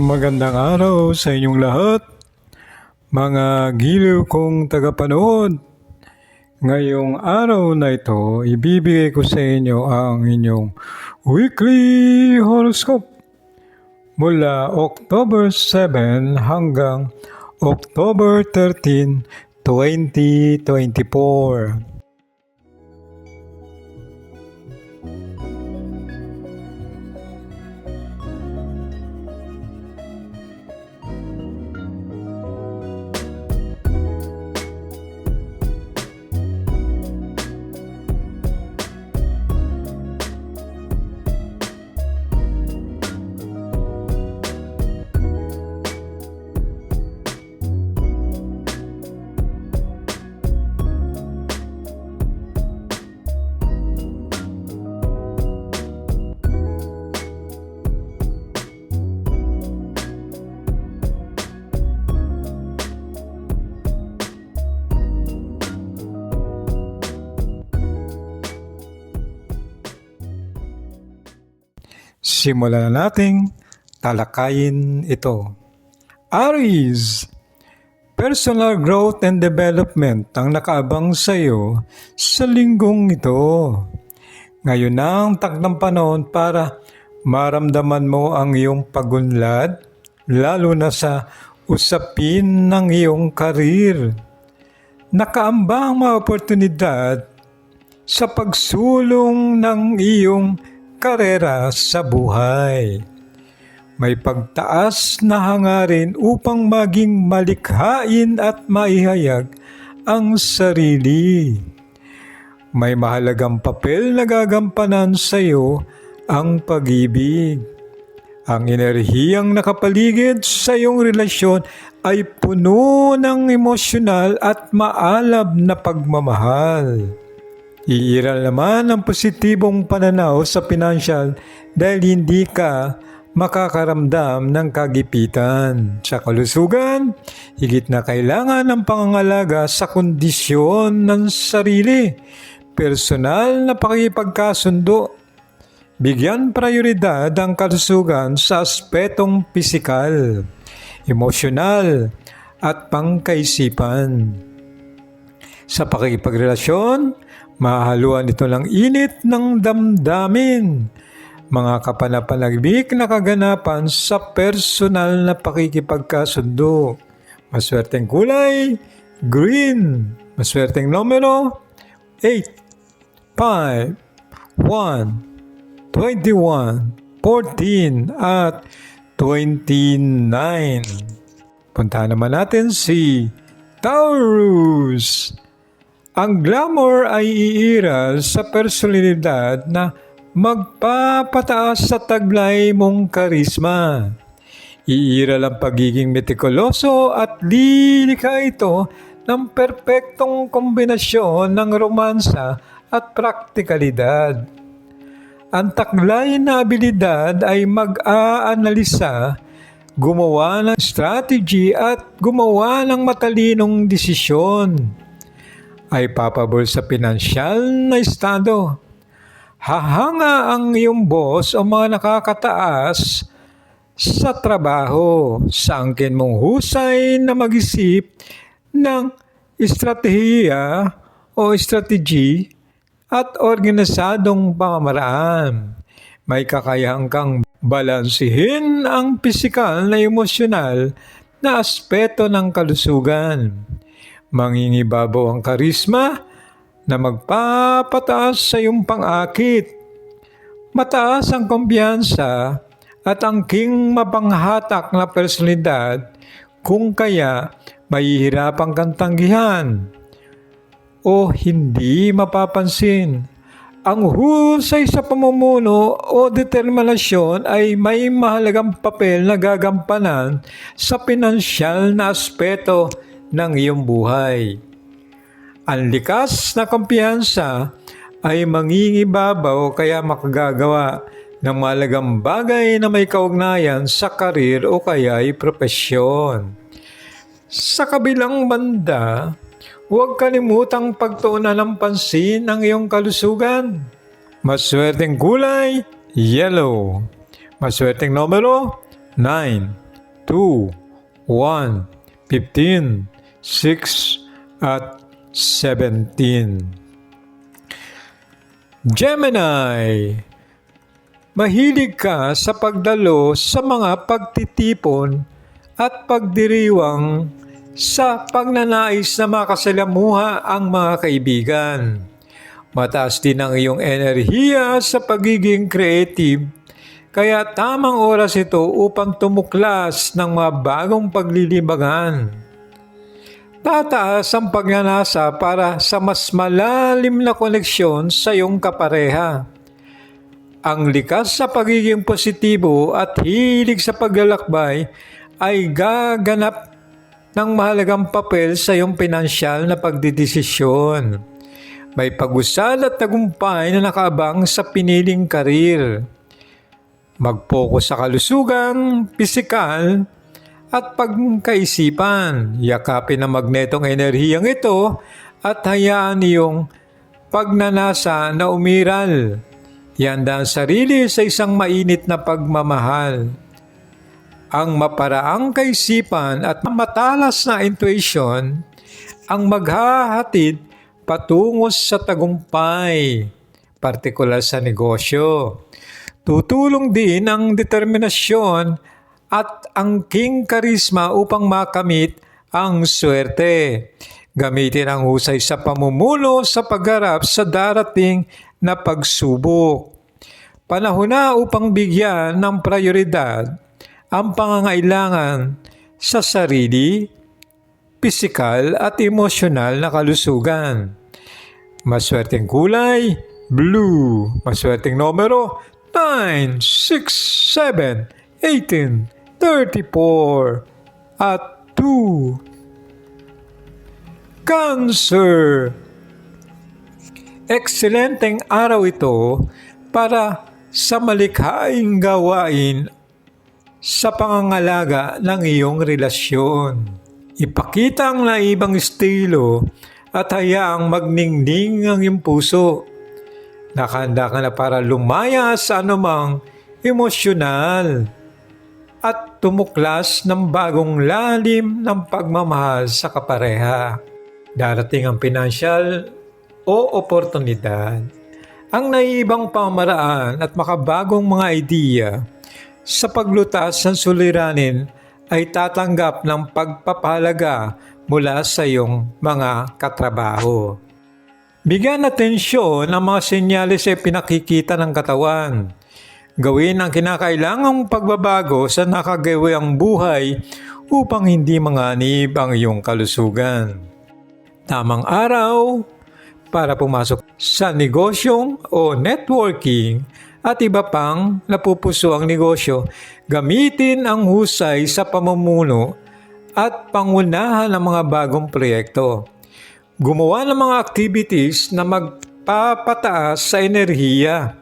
Magandang araw sa inyong lahat, mga giliw kong tagapanood. Ngayong araw na ito, ibibigay ko sa inyo ang inyong weekly horoscope mula October 7 hanggang October 13, 2024. Simulan na nating talakayin ito. Aries, personal growth and development ang nakaabang sa iyo sa linggong ito. Ngayon na ang takdang panahon para maramdaman mo ang iyong pagunlad, lalo na sa usapin ng iyong karir. Nakaambang mga oportunidad sa pagsulong ng iyong karera sa buhay. May pagtaas na hangarin upang maging malikhain at maihayag ang sarili. May mahalagang papel na gagampanan sa iyo ang pag-ibig. Ang enerhiyang nakapaligid sa iyong relasyon ay puno ng emosyonal at maalab na pagmamahal. Iiral naman ang positibong pananaw sa pinansyal dahil hindi ka makakaramdam ng kagipitan. Sa kalusugan, higit na kailangan ng pangangalaga sa kondisyon ng sarili. Personal na pakipagkasundo. Bigyan prioridad ang kalusugan sa aspetong pisikal, emosyonal, at pangkaisipan. Sa pakikipagrelasyon, mahaluan ito ng init ng damdamin, mga kapanapanagbik na kaganapan sa personal na pakikipagkasundo. Maswerteng kulay, green. Maswerteng numero, 8, 5, 1, 21, 14, at 29. Punta naman natin si Taurus. Ang glamour ay iiral sa personalidad na magpapataas sa taglay mong karisma. Iiral ang pagiging metikuloso at lilikha ito ng perpektong kombinasyon ng romansa at praktikalidad. Ang taglay na abilidad ay mag-aanalisa, gumawa ng strategy at gumawa ng matalinong desisyon. Ay papabol sa pinansyal na estado. Hahanga ang iyong boss o mga nakakataas sa trabaho sa angkin mong husay na mag-isip ng estratehiya o strategy at organisadong pamamaraan. May kakayahan kang balansihin ang pisikal na emosyonal na aspeto ng kalusugan. Mangingibabaw ang karisma na magpapataas sa iyong pang-akit. Mataas ang kumpiyansa at ang king mapanghatak na personalidad kung kaya mahihirapan kang tanggihan o hindi mapapansin. Ang husay sa pamumuno o determinasyon ay may mahalagang papel na gagampanan sa pinansyal na aspeto ng iyong buhay. Ang likas na kumpiyansa ay mangingibabaw kaya makagagawa ng mahalagang bagay na may kaugnayan sa karir o kaya ay propesyon. Sa kabilang banda, huwag kalimutang pagtuunan ng pansin ang iyong kalusugan. Maswerteng kulay, yellow. Maswerteng numero, 9, 2, 1, 15, 6, at 17. Gemini, mahilig ka sa pagdalo sa mga pagtitipon at pagdiriwang sa pagnanais na makasalamuha ang mga kaibigan. Mataas din ang iyong enerhiya sa pagiging creative, kaya tamang oras ito upang tumuklas ng mga bagong paglilibangan. Tataas ang pagnanasa para sa mas malalim na koneksyon sa iyong kapareha. Ang likas sa pagiging positibo at hilig sa paglalakbay ay gaganap ng mahalagang papel sa iyong pinansyal na pagdidesisyon. May pagusal at tagumpay na nakaabang sa piniling karir. Mag-focus sa kalusugan, pisikal, at pagkaisipan. Yakapin ang magnetong enerhiyang ito at hayaan iyong pagnanasa na umiral. Yanda ang sarili sa isang mainit na pagmamahal. Ang maparaang kaisipan at matalas na intuition ang maghahatid patungo sa tagumpay, partikular sa negosyo. Tutulong din ang determinasyon at ang king karisma upang makamit ang swerte. Gamitin ang husay sa pamumuno sa pagharap sa darating na pagsubok. Panahon na upang bigyan ng prioridad ang pangangailangan sa sarili, pisikal at emosyonal na kalusugan. Maswerteng kulay, blue. Maswerteng numero, 9, 6, 7, 18, 34, at 2. Cancer. Ekselenteng araw ito para sa malikhaing gawain sa pangangalaga ng iyong relasyon. Ipakita ang naibang estilo at hayaang magningning ang iyong puso. Nakahanda ka na para lumaya sa anumang emosyonal at tumuklas ng bagong lalim ng pagmamahal sa kapareha. Darating ang pinansyal o oportunidad. Ang naiibang pamaraan at makabagong mga idea sa paglutas ng suliranin ay tatanggap ng pagpapahalaga mula sa iyong mga katrabaho. Bigyan atensyon ang mga senyales ay pinakikita ng katawan. Gawin ang kinakailangang pagbabago sa nakagawang buhay upang hindi manganib ang iyong kalusugan. Tamang araw para pumasok sa negosyong o networking at iba pang napupuso ang negosyo, gamitin ang husay sa pamumuno at pangunahan ng mga bagong proyekto. Gumawa ng mga activities na magpapataas sa enerhiya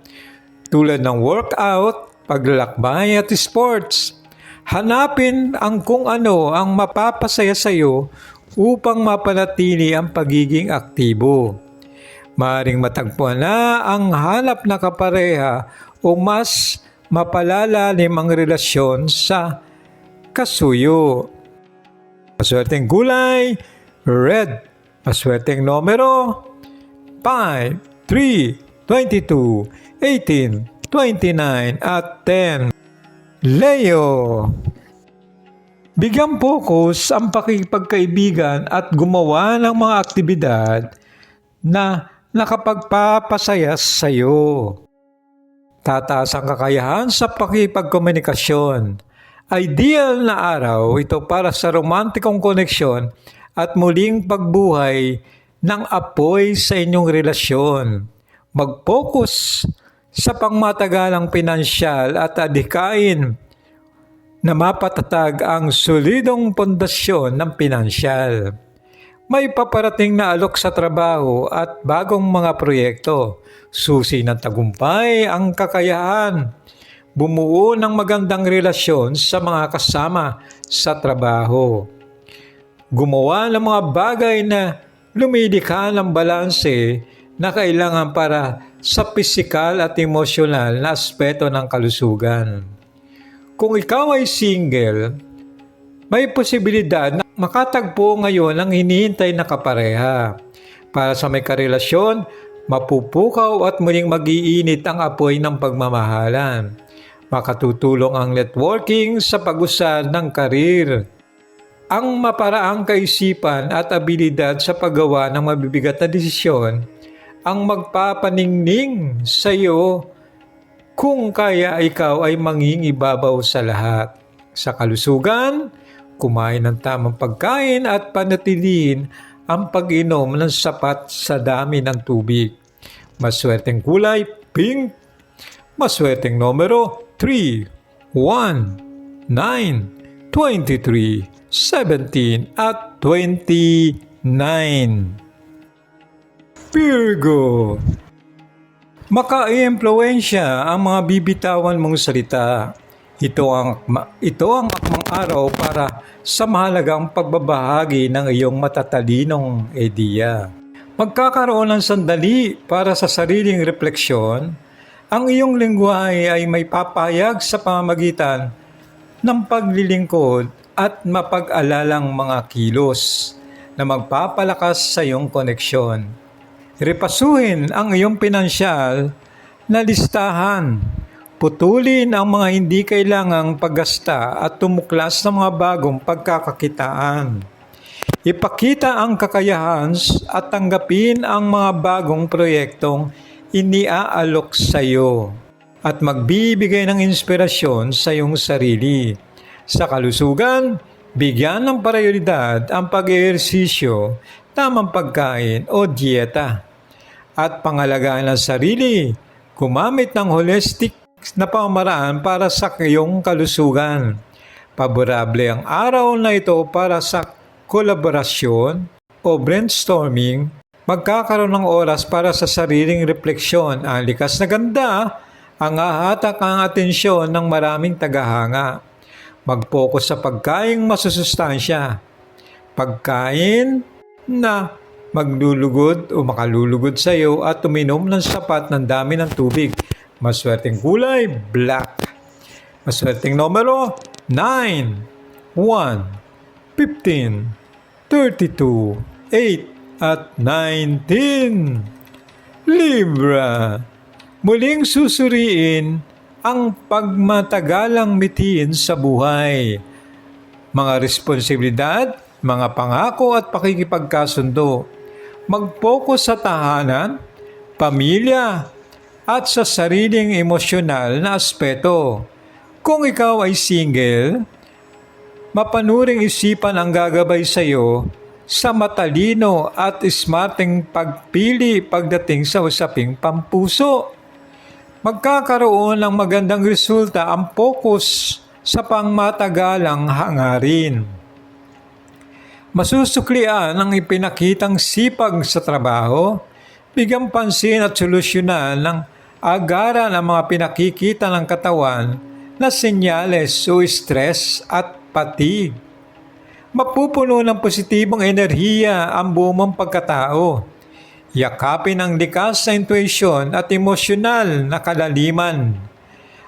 tulad ng workout, paglalakbay at sports. Hanapin ang kung ano ang mapapasaya sa iyo upang mapanatili ang pagiging aktibo. Maaring matagpuan na ang hanap na kapareha o mas mapalalalim ang relasyon sa kasuyo. Maswerteng gulay, red. Maswerteng numero, 5, 3, 22, 18, 29, at 10. Leo. Bigyan focus ang pakipagkaibigan at gumawa ng mga aktibidad na nakapagpapasaya sa iyo. Tataas ang kakayahan sa pakipagkomunikasyon Ideal na araw ito para sa romantikong koneksyon at muling pagbuhay ng apoy sa inyong relasyon. Mag-focus sa pangmatagalang pinansyal at adhikain na mapatatag ang solidong pundasyon ng pinansyal. May paparating na alok sa trabaho at bagong mga proyekto. Susi ng tagumpay ang kakayahan bumuo ng magandang relasyon sa mga kasama sa trabaho. Gumawa ng mga bagay na lumidikha ng balanse na kailangan para sa pisikal at emosyonal na aspeto ng kalusugan. Kung ikaw ay single, may posibilidad na makatagpo ngayon ang hinihintay na kapareha. Para sa may karelasyon, mapupukaw at muling magiinit ang apoy ng pagmamahalan. Makatutulong ang networking sa pag-usad ng karir. Ang maparaang kaisipan at abilidad sa paggawa ng mabibigat na desisyon ang magpapaningning sa iyo kung kaya ikaw ay mangingibabaw sa lahat. Sa kalusugan, kumain ng tamang pagkain at panatilihin ang pag-inom ng sapat sa dami ng tubig. Maswerteng kulay, pink. Maswerteng numero, 3, 1, 9, 23, 17 at 29. Virgo Maka-impluensya ang mga bibitawan mong salita. Ito ang, ito ang akmang araw para sa mahalagang pagbabahagi ng iyong matatalinong ideya. Magkakaroon ng sandali para sa sariling refleksyon. Ang iyong lingwahe ay may papayag sa pamamagitan ng paglilingkod at mapag-alalang mga kilos na magpapalakas sa iyong koneksyon. Repasuhin ang iyong pinansyal na listahan. Putulin ang mga hindi kailangang paggasta at tumuklas ng mga bagong pagkakakitaan. Ipakita ang kakayahan at tanggapin ang mga bagong proyektong iniaalok sa iyo at magbibigay ng inspirasyon sa iyong sarili. Sa kalusugan, bigyan ng prioridad ang pag-ehersisyo, tamang pagkain o dieta at pangalagaan ng sarili. Gumamit ng holistic na pamamaraan para sa iyong kalusugan. Paborable ang araw na ito para sa kolaborasyon o brainstorming. Magkakaroon ng oras para sa sariling refleksyon. Ang likas na ganda ang ahatak ang atensyon ng maraming tagahanga. Mag-focus sa pagkaing masusustansya. Pagkain na maglulugod o makalulugod sa iyo at uminom ng sapat ng dami ng tubig. Maswerteng kulay, black. Maswerteng numero, 9, 1, 15, 32, 8, at 19. Libra. Muling susuriin ang pagmatagalang mitiin sa buhay. Mga responsibilidad, mga pangako at pakikipagkasundo mag-focus sa tahanan, pamilya, at sa sariling emosyonal na aspeto. Kung ikaw ay single, mapanuring isipan ang gagabay sa iyo sa matalino at smarting pagpili pagdating sa usaping pampuso. Magkakaroon ng magandang resulta ang focus sa pangmatagalang hangarin. Masusuklian ang ipinakitang sipag sa trabaho, bigyan pansin at solusyonan ng agaran ang mga pinakikita ng katawan na senyales o stress at fatigue. Mapupuno ng positibong enerhiya ang buong pagkatao. Yakapin ang likas na intuisyon at emosyonal na kalaliman.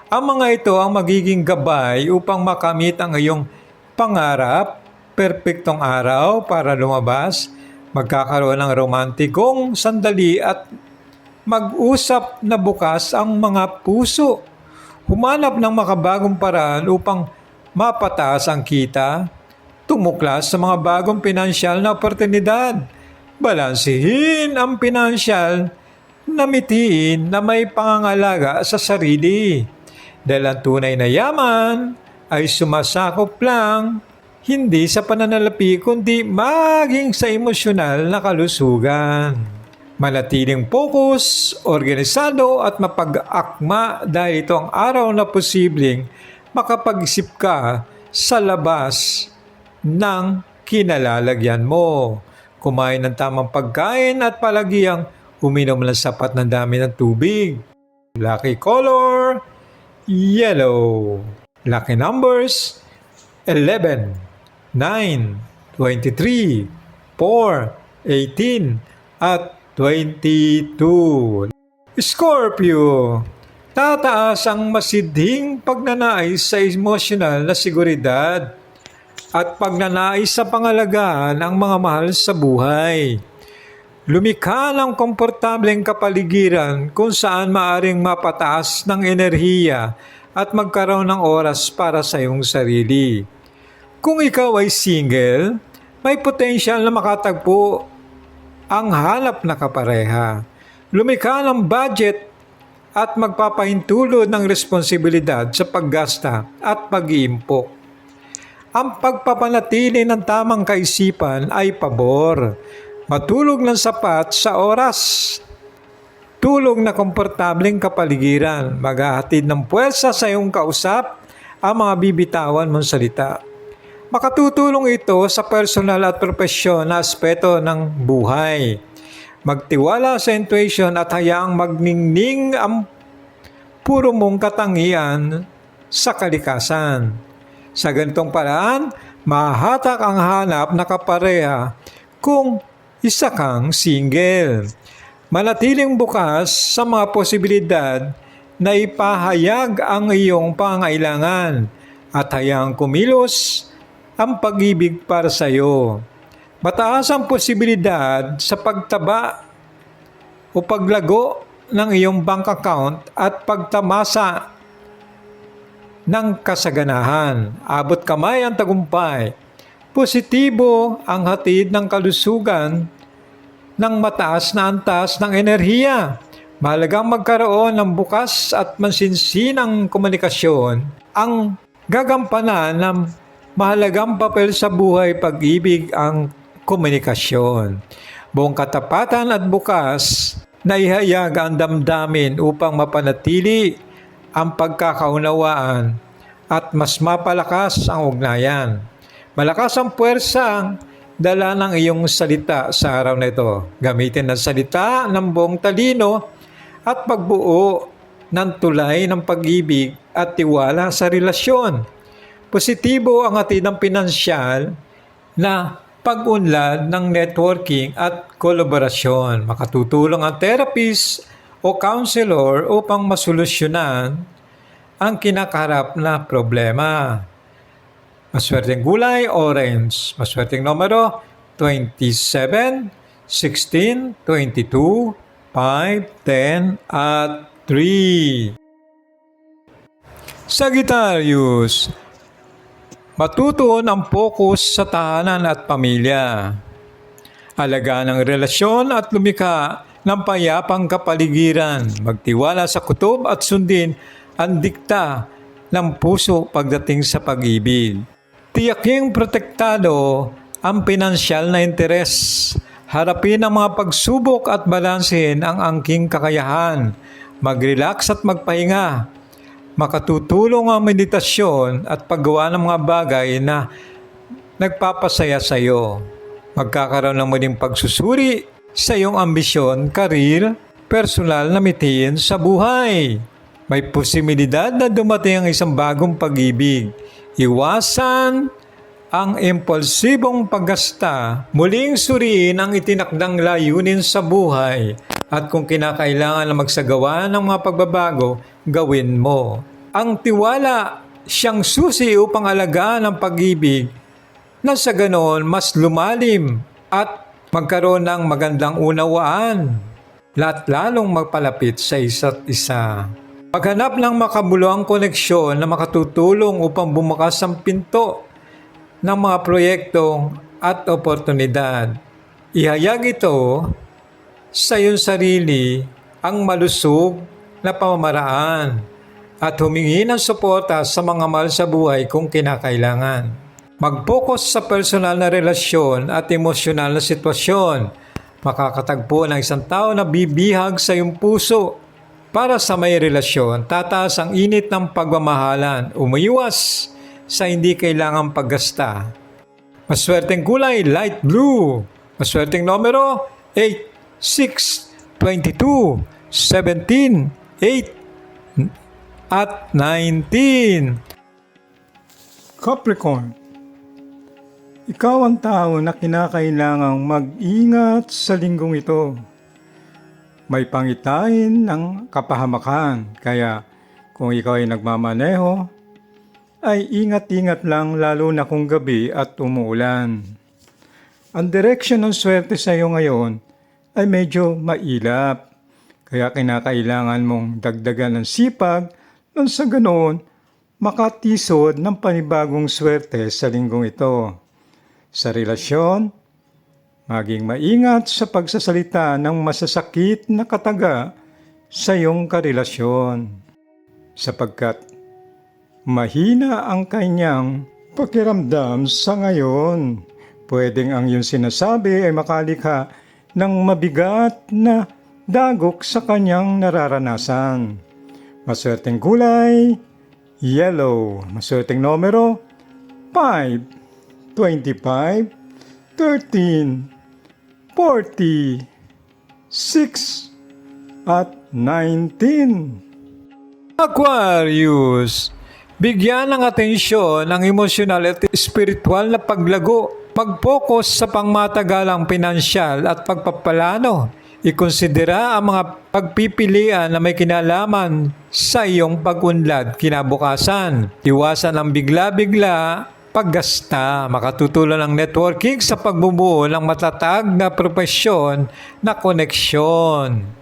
Ang mga ito ang magiging gabay upang makamit ang iyong pangarap perpektong araw para lumabas, magkakaroon ng romantikong sandali at mag-usap na bukas ang mga puso. Humanap ng makabagong paraan upang mapataas ang kita, tumuklas sa mga bagong pinansyal na oportunidad, balansihin ang pinansyal na mitiin na may pangangalaga sa sarili. Dahil ang tunay na yaman ay sumasakop lang hindi sa pananalapi kundi maging sa emosyonal na kalusugan. Manatiling focus, organisado at mapag-akma dahil ito ang araw na posibleng makapag-isip ka sa labas ng kinalalagyan mo. Kumain ng tamang pagkain at palagiang uminom ng sapat ng dami ng tubig. Lucky color, yellow. Lucky numbers, 11. 9, 23, 4, 18, at 22. Scorpio, Tataas ang masidhing pagnanais sa emosyonal na seguridad at pagnanais sa pangalagaan ang mga mahal sa buhay. Lumikha ng komportableng kapaligiran kung saan maaring mapataas ng enerhiya at magkaroon ng oras para sa iyong sarili. Kung ikaw ay single, may potensyal na makatagpo ang hanap na kapareha. Lumikha ng budget at magpapahintulot ng responsibilidad sa paggasta at pag-iimpok. Ang pagpapanatili ng tamang kaisipan ay pabor. Matulog ng sapat sa oras. Tulog na komportableng kapaligiran. Maghahatid ng puwersa sa iyong kausap ang mga bibitawan mong salita. Makatutulong ito sa personal at profesyon na aspeto ng buhay. Magtiwala sa intuition at hayaang magningning ang puro mong katangian sa kalikasan. Sa ganitong paraan, mahahatak ang hanap na kapareha kung isa kang single. Manatiling bukas sa mga posibilidad na ipahayag ang iyong pangailangan at hayang kumilos ang pag-ibig para sa iyo. Mataas ang posibilidad sa pagtaba o paglago ng iyong bank account at pagtamasa ng kasaganahan. Abot kamay ang tagumpay. Positibo ang hatid ng kalusugan ng mataas na antas ng enerhiya. Mahalagang magkaroon ng bukas at mansinsinang komunikasyon ang gagampanan ng mahalagang papel sa buhay pag-ibig ang komunikasyon. Buong katapatan at bukas na ihayag ang damdamin upang mapanatili ang pagkakaunawaan at mas mapalakas ang ugnayan. Malakas ang puwersa dala ng iyong salita sa araw na ito. Gamitin ang salita ng buong talino at pagbuo ng tulay ng pag-ibig at tiwala sa relasyon. Positibo ang atid ng pinansyal na pag-unlad ng networking at kolaborasyon. Makatutulong ang therapist o counselor upang masolusyonan ang kinakaharap na problema. Maswerteng gulay, orange. Maswerteng numero, 27, 16, 22, 5, 10, at 3. Sagittarius, matutuon ang focus sa tahanan at pamilya. Alagaan ang relasyon at lumika ng payapang kapaligiran, magtiwala sa kutob at sundin ang dikta ng puso pagdating sa pag-ibig. Tiyaking protektado ang pinansyal na interes. Harapin ang mga pagsubok at balansin ang angking kakayahan. Mag-relax at magpahinga. Makatutulong ang meditasyon at paggawa ng mga bagay na nagpapasaya sa iyo. Magkakaroon ng muling pagsusuri sa iyong ambisyon, karir, personal na mitiin sa buhay. May posibilidad na dumating ang isang bagong pag-ibig. Iwasan ang impulsibong paggasta, muling suriin ang itinakdang layunin sa buhay at kung kinakailangan na magsagawa ng mga pagbabago, gawin mo. Ang tiwala siyang susi upang alagaan ang pag-ibig na sa ganoon mas lumalim at magkaroon ng magandang unawaan at lalong magpalapit sa isa't isa. Paghanap ng makabuluhang koneksyon na makatutulong upang bumukas ang pinto ng mga proyekto at oportunidad. Ihayag ito sa iyong sarili ang malusog na pamamaraan at humingi ng suporta sa mga mahal sa buhay kung kinakailangan. Mag-focus sa personal na relasyon at emosyonal na sitwasyon. Makakatagpo ng isang tao na bibihag sa iyong puso para sa may relasyon, tataas ang init ng pagmamahalan, umiwas sa hindi kailangang paggasta. Maswerteng kulay, light blue. Maswerteng numero, 8, 6, 22, 17, 8, at 19. Capricorn, ikaw ang tao na kinakailangang mag-ingat sa linggong ito. May pangitain ng kapahamakan, kaya Kung ikaw ay nagmamaneho, ay ingat-ingat lang lalo na kung gabi at umuulan. Ang direksyon ng swerte sa iyo ngayon ay medyo mailap. Kaya kinakailangan mong dagdagan ng sipag nang sa ganoon makatisod ng panibagong swerte sa linggong ito. Sa relasyon, maging maingat sa pagsasalita ng masasakit na kataga sa iyong karelasyon. Sapagkat mahina ang kanyang pakiramdam sa ngayon. Pwedeng ang iyong sinasabi ay makalikha ng mabigat na dagok sa kanyang nararanasan. Maswerteng kulay, yellow. Maswerteng numero, 5, 25, 13, 40, 6, at 19. Aquarius, bigyan ng atensyon ang emosyonal at spiritual na paglago. Mag-focus sa pangmatagalang pinansyal at pagpapalano. Ikonsidera ang mga pagpipilian na may kinalaman sa iyong pag-unlad kinabukasan. Iwasan ang bigla-bigla paggasta, makatutulan ng networking sa pagbubuo ng matatag na propesyon na koneksyon.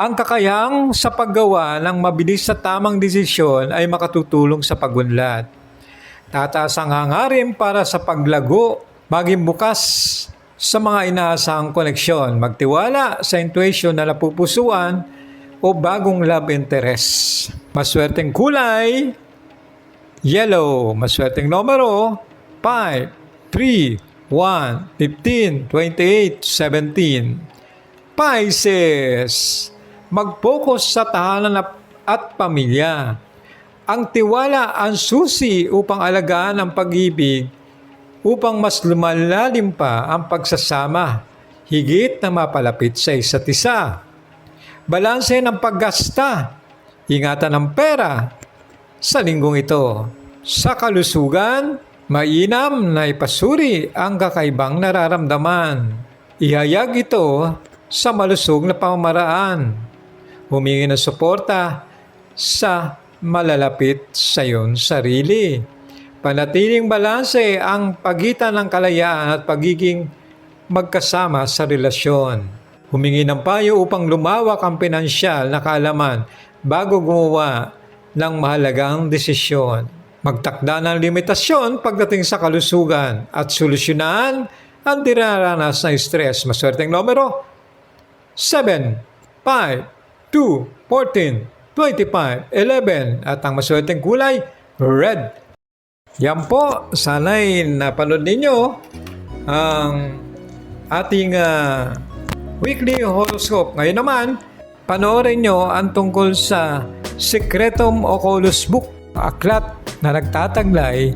Ang kakayang sa paggawa ng mabilis sa tamang desisyon ay makatutulong sa pagunlad. Tataas ang hangarin para sa paglago, maging bukas sa mga inaasahang koneksyon, magtiwala sa intuition na napupusuan o bagong love interest. Maswerteng kulay, yellow. Maswerteng numero, 5, 3, 1, 15, 28, 17. Pisces, mag-focus sa tahanan at- pamilya. Ang tiwala ang susi upang alagaan ang pag-ibig upang mas lumalalim pa ang pagsasama, higit na mapalapit sa isa't isa. Balanse ng paggasta, ingatan ng pera sa linggong ito. Sa kalusugan, mainam na ipasuri ang kakaibang nararamdaman. Ihayag ito sa malusog na pamamaraan. Humingi ng suporta sa malalapit sa iyong sarili. Panatiling balanse ang pagitan ng kalayaan at pagiging magkasama sa relasyon. Humingi ng payo upang lumawak ang pinansyal na kaalaman bago gumawa ng mahalagang desisyon. Magtakda ng limitasyon pagdating sa kalusugan at solusyonan ang dinaranas na stress. Maswerteng numero 7, 5, 2, 14, 25, 11 at ang maswerteng kulay red. Yan po, sana'y napanood ninyo ang ating ah, weekly horoscope. Ngayon naman, panoorin nyo ang tungkol sa Secretum Oculus Book, aklat na nagtataglay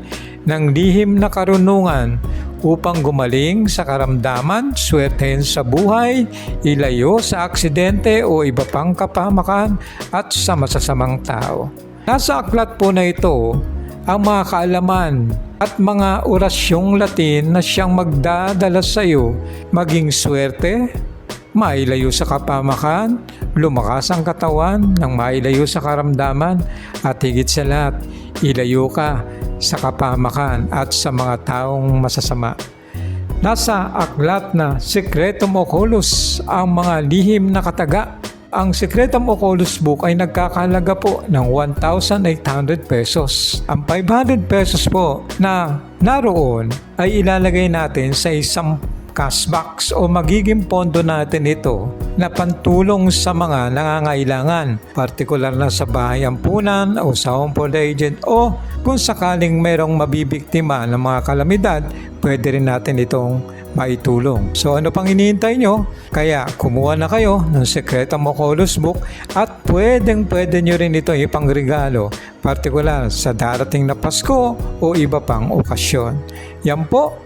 ng lihim na karunungan upang gumaling sa karamdaman, swertehin sa buhay, ilayo sa aksidente o iba pang kapamakan at sa masasamang tao. Nasa aklat po na ito ang mga kaalaman at mga orasyong Latin na siyang magdadala sa iyo maging swerte, mailayo sa kapamakan, lumakas ang katawan ng mailayo sa karamdaman at higit sa lahat, ilayo ka sa kapamakan at sa mga taong masasama. Nasa aklat na Secretum Oculus ang mga lihim na kataga ang Secretum Oculus Book ay nagkakalaga po ng 1,800 pesos. Ang 500 pesos po na naroon ay ilalagay natin sa isang cash box o magiging pondo natin ito na pantulong sa mga nangangailangan, partikular na sa bahay ampunan o sa home for the agent o kung sakaling merong mabibiktima ng mga kalamidad, pwede rin natin itong maitulong. So ano pang iniintay nyo? Kaya kumuha na kayo ng Secretum Oculus Book at pwedeng pwede nyo rin ito ipangregalo, partikular sa darating na Pasko o iba pang okasyon. Yan po,